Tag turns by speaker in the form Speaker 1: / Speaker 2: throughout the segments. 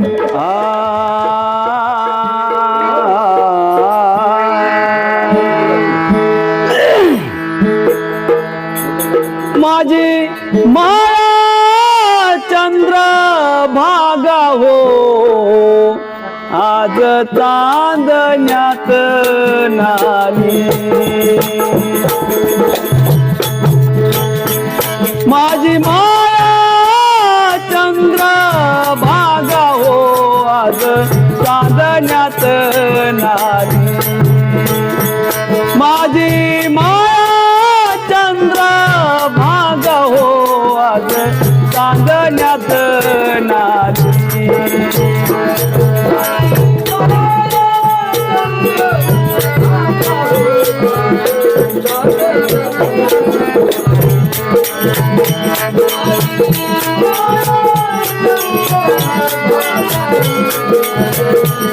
Speaker 1: माझी माया चंद्र भागा हो आज चांदण्यात नाही माझी मा चांदण्यात नाली माझी माया चंद्र भाग हो आज चांदण्यात नाली शुभ्र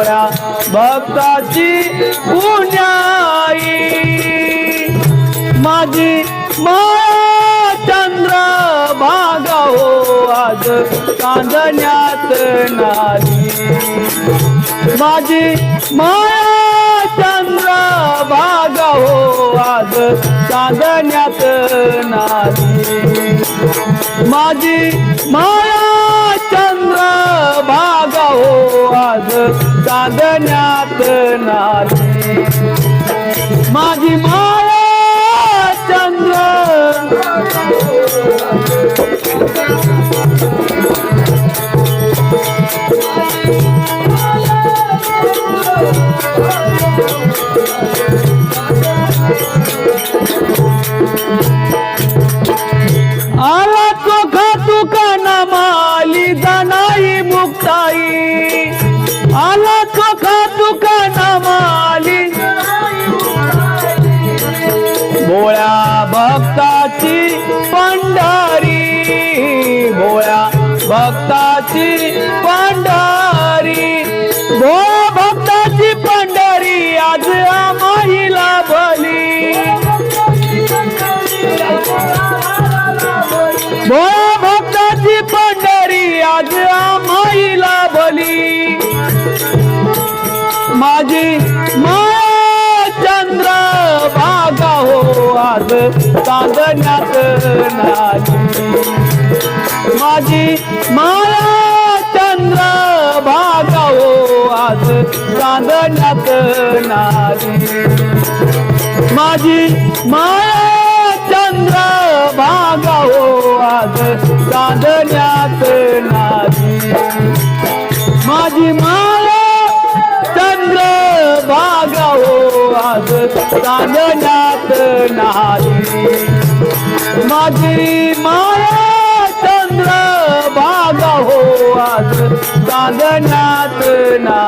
Speaker 1: भोळ्या भक्ताची पुण्याई. माझी माया चंद्र भागा हो आज चांदण्यात नाही माझी माया चंद्र भागा हो आज चांदण्यात नाही माझी माया चंद्र भागा हो आज चांदण्यात नाली भक्ताची पंढारी भोळ्या भक्ताची पंढारी. भोळ्या भक्ताची पंढारी आज आम्हाला भली भोळ्या भक्ताची पंढारी आज आम्हाला भली माझी मा चंद्र आज चांदण्यात नाही माझी माया चंद्र भागा आज चांदण्यात नाही माझी माया चंद्र भागा आज चांदण्यात नाही माझी माया चंद्र भागा आज चांदण्यात नाही. माझी माया चंद्र भागा हो आज. चांदण्यात ना